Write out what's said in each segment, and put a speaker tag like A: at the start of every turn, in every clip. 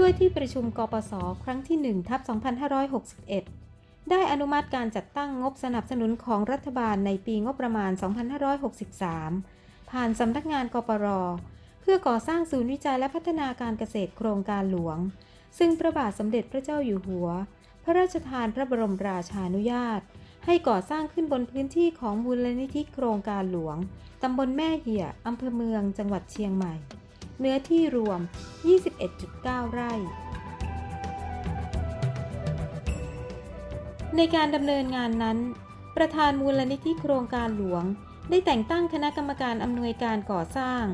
A: ด้วยที่ประชุมกปสครั้งที่ 1 ทับ 2561 ได้อนุมัติการจัดตั้งงบสนับสนุนของรัฐบาลในปีงบประมาณ 2563 ผ่านสำนักงานกปร เพื่อก่อสร้างศูนย์วิจัยและพัฒนาการเกษตรโครงการหลวง ซึ่งพระบาทสมเด็จพระเจ้าอยู่หัว พระราชทานพระบรมราชานุญาต ให้ก่อสร้างขึ้นบนพื้นที่ของมูลนิธิโครงการหลวง ตำบลแม่เหี่ยอำเภอเมือง จังหวัดเชียงใหม่ เนื้อที่รวม 21.9 ไร่ ในการดำเนินงานนั้น ประธานมูลนิธิโครงการหลวง ได้แต่งตั้งคณะกรรมการอำนวยการก่อสร้าง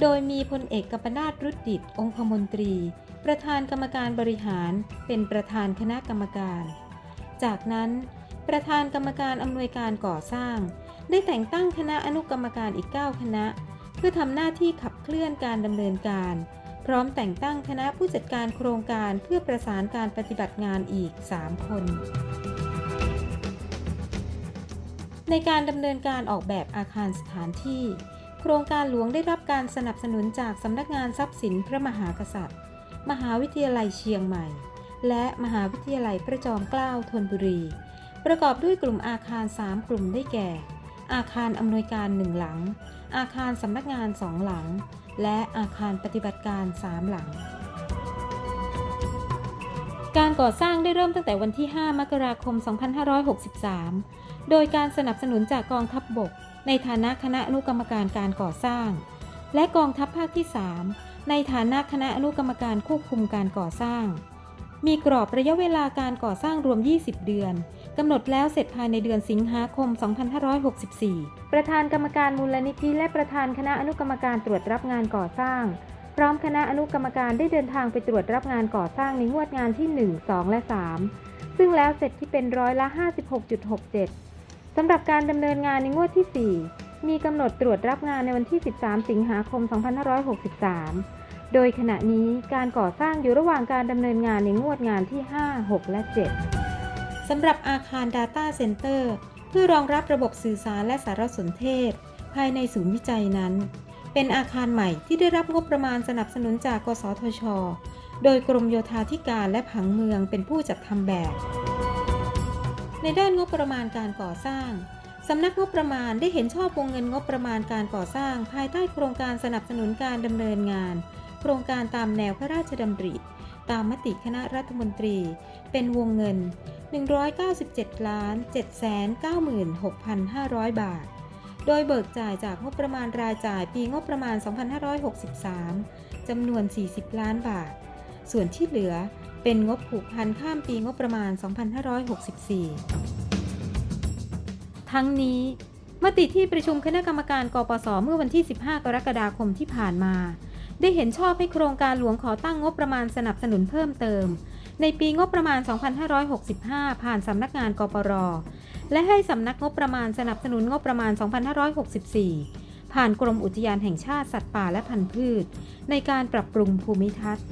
A: โดยมีพลเอกกัปนาตรุดดิตองคมนตรี ประธานกรรมการบริหาร เป็นประธานคณะกรรมการ จากนั้นประธานกรรมการอำนวยการก่อสร้าง ได้แต่งตั้งคณะอนุกรรมการอีก 9 คณะ เพื่อทำหน้าที่ขับเคลื่อนการดำเนินการ พร้อมแต่งตั้งคณะผู้จัดการโครงการเพื่อประสานการปฏิบัติงานอีก 3 คน ในการดำเนินการออกแบบอาคารสถานที่ โครงการหลวงได้รับการสนับสนุนจากสำนักงานทรัพย์สินพระมหากษัตริย์ มหาวิทยาลัยเชียงใหม่ และมหาวิทยาลัยพระจอมเกล้าธนบุรี ประกอบด้วยกลุ่มอาคาร 3 กลุ่มได้แก่ อาคารอำนวยการหนึ่งหลัง อาคารสำนักงานสองหลัง และอาคารปฏิบัติการ3หลัง การก่อสร้างได้เริ่มตั้งแต่วันที่ 5 มกราคม 2563 โดยการสนับสนุนจากกองทัพบบก ในฐานะคณะอนุกรรมการการก่อสร้าง และกองทัพภาคที่ 3 ในฐานะคณะอนุกรรมการควบคุมการก่อสร้าง มีกรอบระยะเวลาการก่อสร้างรวม 20 เดือน กำหนดแล้วเสร็จภายในเดือนสิงหาคม 2564 ประธานกรรมการมูลนิธิและประธานคณะอนุกรรมการตรวจรับงานก่อสร้าง พร้อมคณะอนุกรรมการได้เดินทางไปตรวจรับงานก่อสร้างในงวดงานที่ 1 2 และ 3 ซึ่งแล้วเสร็จที่เป็นร้อยละ 56.67 สำหรับการดำเนินงานในงวดที่ 4 มีกำหนดตรวจรับงานในวันที่ 13 สิงหาคม 2563โดยขณะนี้การก่อสร้างอยู่ระหว่างการดำเนินงานในงวดงานที่ 5 6 และ 7 สำหรับอาคาร Data Center เพื่อรองรับระบบสื่อสารและสารสนเทศ ภายในศูนย์วิจัยนั้น เป็นอาคารใหม่ที่ได้รับงบประมาณสนับสนุนจากกสทช โดยกรมโยธาธิการและผังเมืองเป็นผู้จัดทำแบบ ในด้านงบประมาณการก่อสร้างสำนักงบประมาณได้เห็นชอบวงเงินงบประมาณการก่อสร้าง ภายใต้โครงการสนับสนุนการดำเนินงาน โครงการตามแนวพระราชดำริ ตามมติคณะรัฐมนตรี เป็นวงเงิน 197ล้าน796,500 บาท โดยเบิกจ่ายจากงบประมาณรายจ่ายปีงบประมาณ 2563 จำนวน 40 ล้านบาท ส่วนที่เหลือเป็นงบผูกพันข้ามปีงบประมาณ 2564 ทั้งนี้มติที่ประชุมคณะกรรมการกปสเมื่อวันที่ 15 กรกฎาคมที่ผ่านมา ได้เห็นชอบให้โครงการหลวงขอตั้งงบประมาณสนับสนุนเพิ่มเติม ในปีงบประมาณ 2565 ผ่านสำนักงานกปร และให้สำนักงบประมาณสนับสนุนงบประมาณ 2564 ผ่านกรมอุทยานแห่งชาติสัตว์ป่าและพันธุ์พืช ในการปรับปรุงภูมิทัศน์